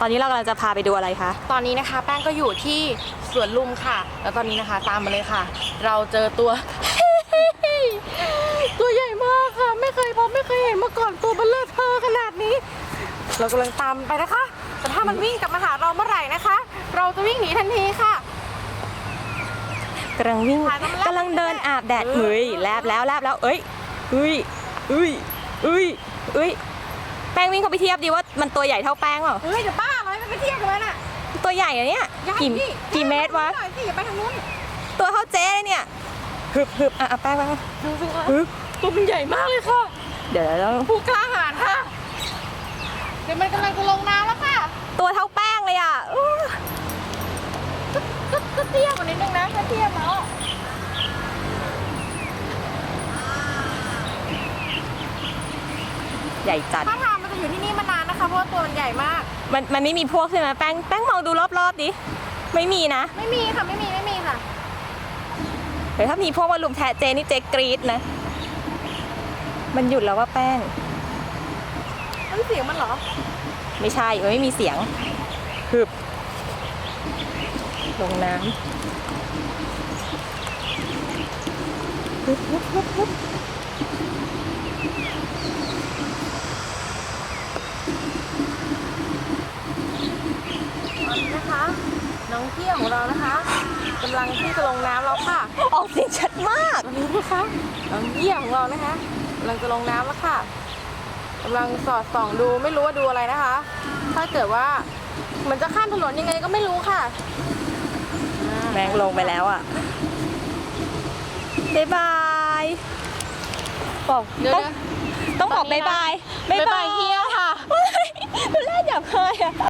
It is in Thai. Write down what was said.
ตอนนี้เรากำลังจะพาไปดูอะไรคะ ตอนนี้นะคะแป้งก็อยู่ที่สวนลุมค่ะ แล้วตอนนี้นะคะตามมาเลยค่ะ เราเจอตัว ตัวใหญ่มากค่ะ ไม่เคยพบไม่เคยเห็นมาก่อนตัวเบลเลอร์เธอขนาดนี้ เรากำลังตามไปนะคะ แต่ถ้ามันวิ่งกลับมาหาเราเมื่อไหร่นะคะ เราจะวิ่งหนีทันทีค่ะ กำลังวิ่งถ่ายกำลังกำลังเดินอาบแดดเออเฮ้ยแลบแล้วแลบแล้ว เอ้ยเอ้ยเอ้ยเอ้ยเอ้ยแป้ งวิ่งเข้าไปเทียบดีว่ามันตัวใหญ่เท่าแป้งเปล่าเฮ้ยเดี๋ยวบ้าเลยมันไปเที่ยวกันเลยน่ะตัวใหญ่อะเนี่ยอย่ากี่พี่กี่เมตรวะ หน่อยสิอย่าไปทางนู้นตัวเท่าเจ๊เลยเนี่ยฮึบฮึบอะอะแป้งแป้งดูสิคะฮึบตัวมันใหญ่มากเลยค่ะเดี๋ยวเราผู้กล้าหาญค่ะ เดี๋ยวมันกำลังจะลงน้ำแล้วค่ะตัวเท่าแป้งเลยอะอื้อก็ก็เทียบกว่านิดนึงนะถ้าเทียบแล้ว ใหญ่จัด ถ้าทางมันจะอยู่ที่นี่มานานนะคะเพราะว่าตัวมันใหญ่มาก มันมันไม่มีพวกใช่ไหมแป้งแป้งมองดูรอบๆดิไม่มีนะไม่มีค่ะไม่มีไม่มีค่ะเดี๋ยวถ้ามีพวกมาลุมแทะเจนี่เจกรีดนะ มันหยุดแล้วว่าแป้งมันเสียงมันเหรอ ไม่ใช่มันไม่มีเสียงฮึบลงน้ำฮึบฮึบฮึบฮึบ ตอนนี้นะคะ น้อง เที่ยวของเรานะคะกำลังที่จะลงน้ำแล้วค่ะออกเสียงชัดมาก ตอนนี้นะคะน้องเยี่ยของเรานะคะกำลังจะลงน้ำแล้วค่ะกำลังสอดส่องดูไม่รู้ว่าดูอะไรนะคะ ถ้าเกิดว่ามันจะข้ามถนนยังไงก็ไม่รู้ค่ะแมงลงไปแล้วอะบ๊ายบายบอกเดี๋ยวต้องนะต้องบอกตอนนี้บ๊ายนะบายบ๊ายบายเฮียค่ะเฮ้ย